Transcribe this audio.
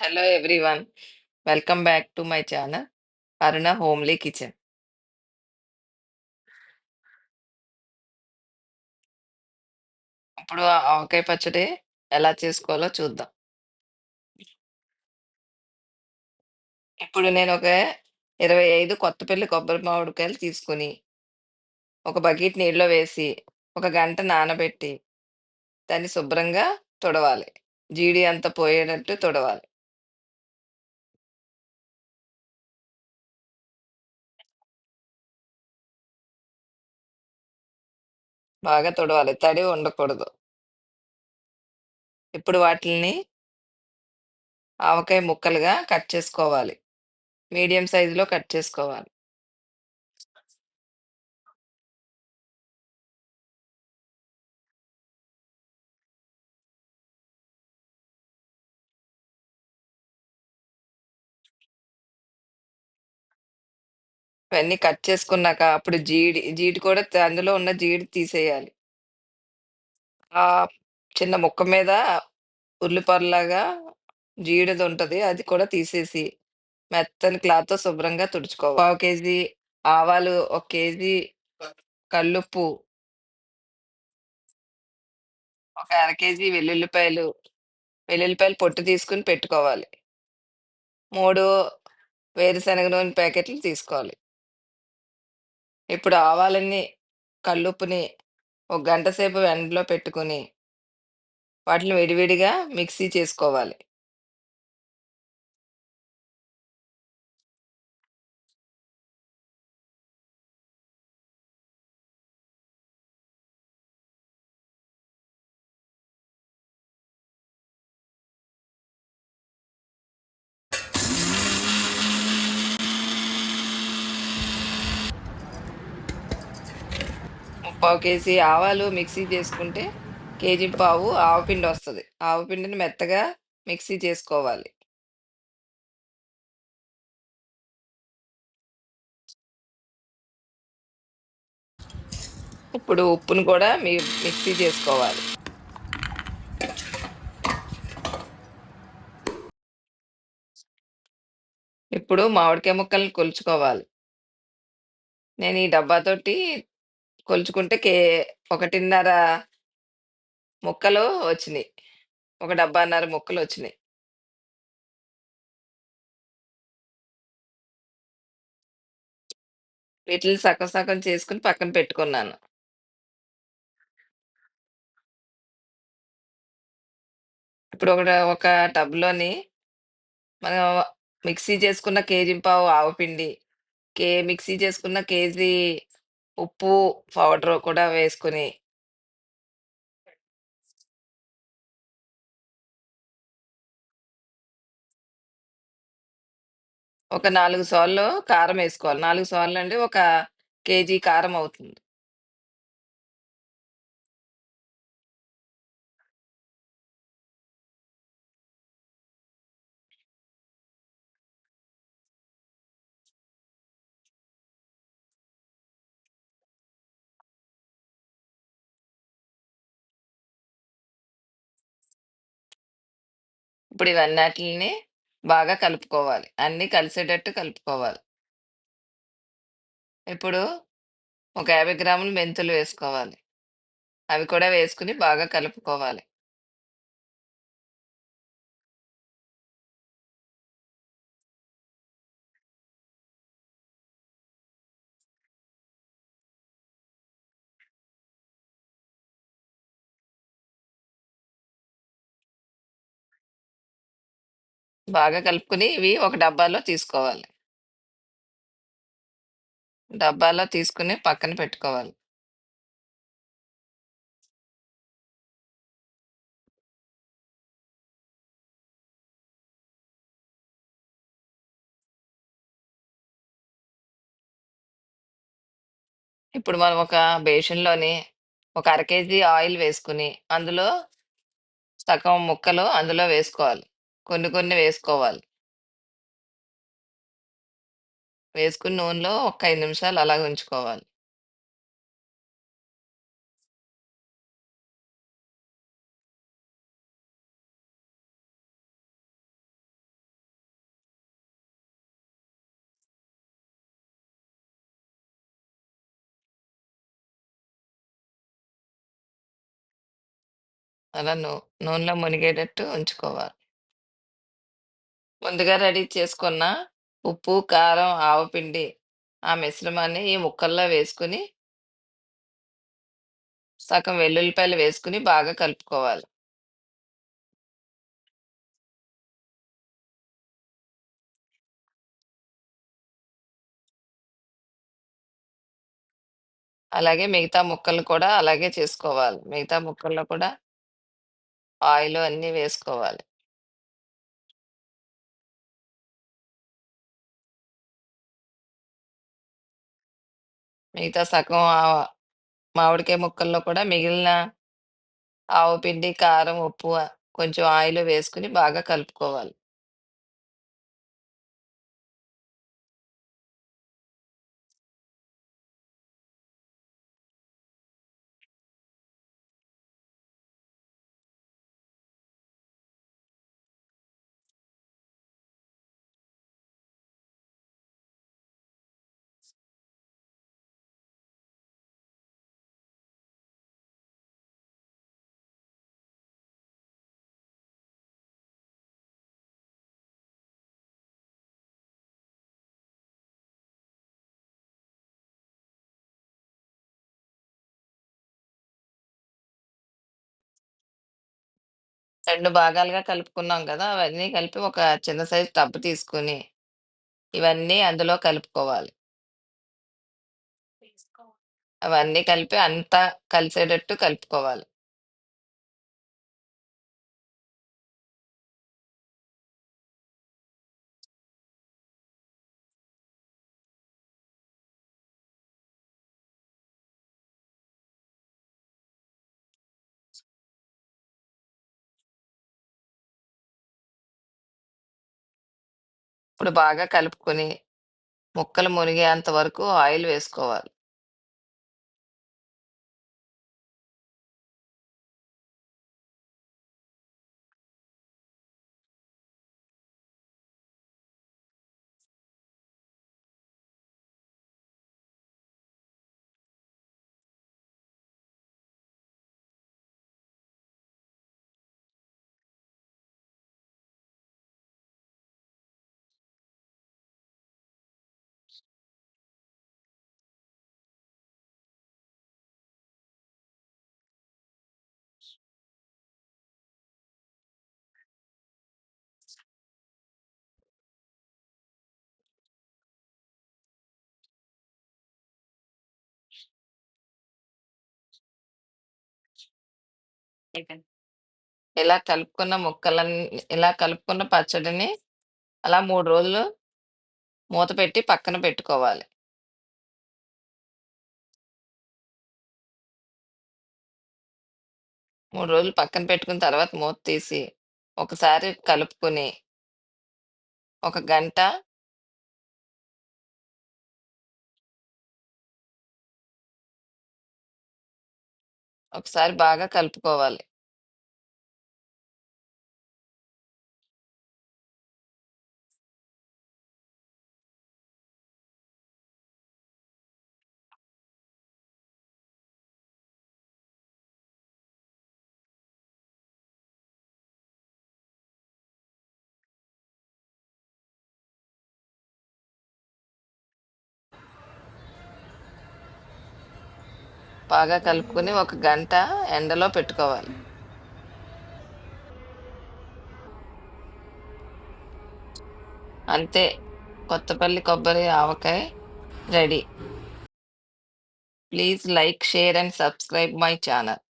Hello everyone. Welcome back to my channel Aruna homely kitchen. ఇప్పుడు ఆ ఆవకాయ పచ్చడి ఎలా చేసుకోవాలో చూద్దాం. ఇప్పుడు నేను ఒక 25 కొత్తపల్లి కొబ్బరి మామిడికాయలు తీసుకొని ఒక బకెట్ నీళ్ళలో వేసి, ఒక గంట నానబెట్టి, దాన్ని శుభ్రంగా తుడవాలి. జీడి అంతా పోయేటట్టు తుడవాలి. బాగా తుడవాలి. తడి ఉండకూడదు. ఇప్పుడు వాటిల్ని ఆవకాయ ముక్కలుగా కట్ చేసుకోవాలి. మీడియం సైజులో కట్ చేసుకోవాలి. ఇవన్నీ కట్ చేసుకున్నాక అప్పుడు జీడి జీడి కూడా త అందులో ఉన్న జీడి తీసేయాలి. ఆ చిన్న ముక్క మీద ఉల్లిపొరలాగా ఉంటుంది అది కూడా తీసేసి, మెత్తని క్లాత్‌తో శుభ్రంగా తుడుచుకోవాలి. పావు కేజీ ఆవాలు, ఒక కేజీ కల్లుప్పు ఒక అర కేజీ వెల్లుల్లిపాయలు, వెల్లుల్లిపాయలు పొట్టు తీసుకొని పెట్టుకోవాలి. మూడు వేరుశనగ నూనె ప్యాకెట్లు తీసుకోవాలి. ఇప్పుడు ఆవాలన్నీ, కల్లుప్పుని ఒక గంట సేపు ఎండలో పెట్టుకొని వాటిని విడివిడిగా మిక్సీ చేసుకోవాలి. పావు కేజీ ఆవాలు మిక్సీ చేసుకుంటే, కేజీ పావు ఆవపిండి వస్తుంది ఆవపిండిని మెత్తగా మిక్సీ చేసుకోవాలి. ఇప్పుడు ఉప్పును కూడా మీ మిక్సీ చేసుకోవాలి. ఇప్పుడు మామిడికాయ ముక్కల్ని కొలుచుకోవాలి. నేను ఈ డబ్బాతోటి కొలుచుకుంటే కే 1.5 ముక్కలు వచ్చినియి. ఒక డబ్బాన్నర ముక్కలొచ్చినియి. వీటిల్ని సగం సగం చేసుకొని పక్కన పెట్టుకున్నాను. ఇప్పుడు ఒకడ ఒక టబ్‌లోని మనం మిక్సీ చేసుకున్న కేజీ పావు ఆవపిండి, కే మిక్సీ చేసుకున్న కేజీ ఉప్పు పౌడరు కూడా వేసుకొని ఒక 4 సార్లు కారం వేసుకోవాలి. నాలుగు 4 సార్లంటే ఒక కేజీ కారం అవుతుంది. ఇప్పుడు ఇవన్నీ బాగా కలుపుకోవాలి. అన్నీ కలిసేటట్టు కలుపుకోవాలి. ఇప్పుడు ఒక 50 గ్రాములు మెంతులు వేసుకోవాలి. అవి కూడా వేసుకుని బాగా కలుపుకోవాలి. బాగా కలుపుకొని ఇవి ఒక డబ్బాలో తీసుకోవాలి. డబ్బాలో తీసుకొని పక్కన పెట్టుకోవాలి. ఇప్పుడు మనం ఒక బేషన్‌లోని ఒక అర కేజీ ఆయిల్ వేసుకొని, అందులో సగం ముక్కలు అందులో వేసుకోవాలి. కొన్ని కొన్ని వేసుకోవాలి. వేసుకున్న నూనెలో ఒక ఐదు నిమిషాలు అలా ఉంచుకోవాలి. అలా నూ నూనెలో మునిగేటట్టు ఉంచుకోవాలి. ముందుగా రెడీ చేసుకున్న ఉప్పు, కారం, ఆవపిండి ఆ మిశ్రమాన్ని ఈ ముక్కల్లో వేసుకొని సగం వెల్లుల్లిపాయలు వేసుకుని బాగా కలుపుకోవాలి. అలాగే మిగతా ముక్కలు కూడా అలాగే చేసుకోవాలి. మిగతా ముక్కల్లో కూడా ఆయిల్ అన్నీ వేసుకోవాలి. మిగతా సగం ఆహ్, మామిడికాయ ముక్కల్లో కూడా మిగిలిన ఆవు పిండి కారం, ఉప్పు కొంచెం ఆయిల్ వేసుకొని బాగా కలుపుకోవాలి. రెండు భాగాలుగా కలుపుకున్నాం గదా! అవన్నీ కలిపి ఒక చిన్న సైజ్ టబ్ తీసుకొని, ఇవన్నీ అందులో కలుపుకోవాలి. అవన్నీ కలిపి అంతా కలిసేటట్టు కలుపుకోవాలి. ఇప్పుడు బాగా కలుపుకొని, ముక్కలు మునిగేంత వరకు ఆయిల్ వేసుకోవాలి. ఇలా కలుపుకున్న ముక్కలన్నీ ఇలా కలుపుకున్న పచ్చడిని అలా 3 రోజులు మూత పెట్టి పక్కన పెట్టుకోవాలి. మూడు రోజులు పక్కన పెట్టుకున్న తర్వాత మూత తీసి, ఒకసారి కలుపుకొని ఒక గంట ఒకసారి బాగా కలుపుకోవాలి. బాగా కలుపుకొని ఒక గంట ఎండలో పెట్టుకోవాలి. అంతే. కొత్తపల్లి కొబ్బరి avakaya ready. Please like, share and subscribe my channel.